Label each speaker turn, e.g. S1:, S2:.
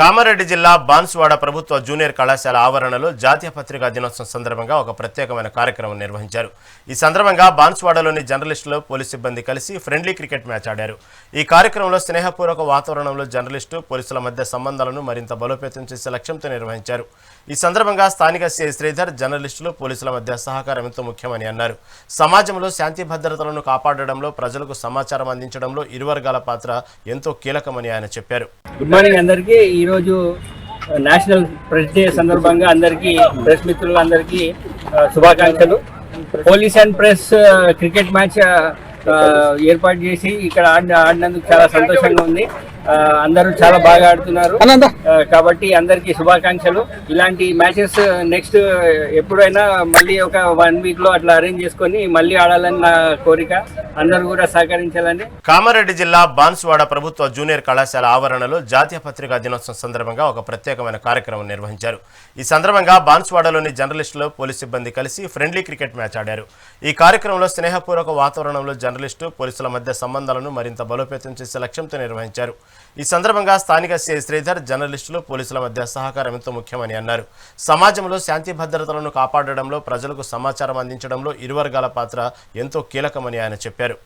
S1: కామారెడ్డి జిల్లా బాన్సువాడ ప్రభుత్వ జూనియర్ కళాశాల ఆవరణలో జాతీయ పత్రికా దినోత్సవం సందర్భంగా ఒక ప్రత్యేకమైన కార్యక్రమం నిర్వహించారు. ఈ సందర్భంగా బాన్సువాడలోని జర్నలిస్టులు పోలీసు సిబ్బంది కలిసి ఫ్రెండ్లీ క్రికెట్ మ్యాచ్ ఆడారు. ఈ కార్యక్రమంలో స్నేహపూర్వక వాతావరణంలో జర్నలిస్టు పోలీసుల మధ్య సంబంధాలను మరింత బలోపేతం చేసే లక్ష్యంతో నిర్వహించారు. ఈ సందర్భంగా స్థానిక సిఐ శ్రీధర్ జర్నలిస్టులు పోలీసుల మధ్య సహకారం ఎంతో ముఖ్యమని అన్నారు. సమాజంలో శాంతి భద్రతలను కాపాడడంలో ప్రజలకు సమాచారం అందించడంలో ఇరు వర్గాల పాత్ర ఎంతో కీలకమని ఆయన చెప్పారు.
S2: గుడ్ మార్నింగ్ అందరికీ. ఈరోజు నేషనల్ ప్రెస్ డే సందర్భంగా అందరికీ ప్రెస్ మిత్రులందరికీ శుభాకాంక్షలు. Police and press cricket match ఏర్పాటు చేసి ఇక్కడ ఆడిన ఆడినందుకు చాలా సంతోషంగా ఉంది. ఆ, అందరూ చాలా బాగా ఆడుతున్నారు. కాబట్టి అందరికీ శుభాకాంక్షలు. ఇలాంటి మ్యాచెస్ నెక్స్ట్ ఎప్పుడైనా మళ్ళీ ఒక వన్ వీక్లో అట్లా అరేంజ్ చేసుకొని మళ్ళీ ఆడాలని నా కోరిక. అందరూ కూడా సహకరించాలని.
S1: కామారెడ్డి జిల్లా బాన్సువాడ ప్రభుత్వ జూనియర్ కళాశాల ఆవరణలో జాతీయ పత్రికా దినోత్సవం సందర్భంగా ఒక ప్రత్యేకమైన కార్యక్రమం నిర్వహించారు. ఈ సందర్భంగా బాన్సువాడలోని జర్నలిస్టులు పోలీసు సిబ్బంది కలిసి ఫ్రెండ్లీ క్రికెట్ మ్యాచ్ ఆడారు. ఈ కార్యక్రమంలో స్నేహపూర్వక వాతావరణంలో జర్నలిస్టు పోలీసుల మధ్య సంబంధాలను మరింత బలోపేతం చేసే లక్ష్యంతో నిర్వహించారు. ఈ సందర్భంగా స్థానిక సిఐ శ్రీధర్ జర్నలిస్టులు పోలీసుల మధ్య సహకారం ఎంతో ముఖ్యమని అన్నారు. సమాజంలో శాంతి భద్రతలను కాపాడడంలో ప్రజలకు సమాచారం అందించడంలో ఇరు వర్గాల పాత్ర ఎంతో కీలకమని ఆయన చెప్పారు.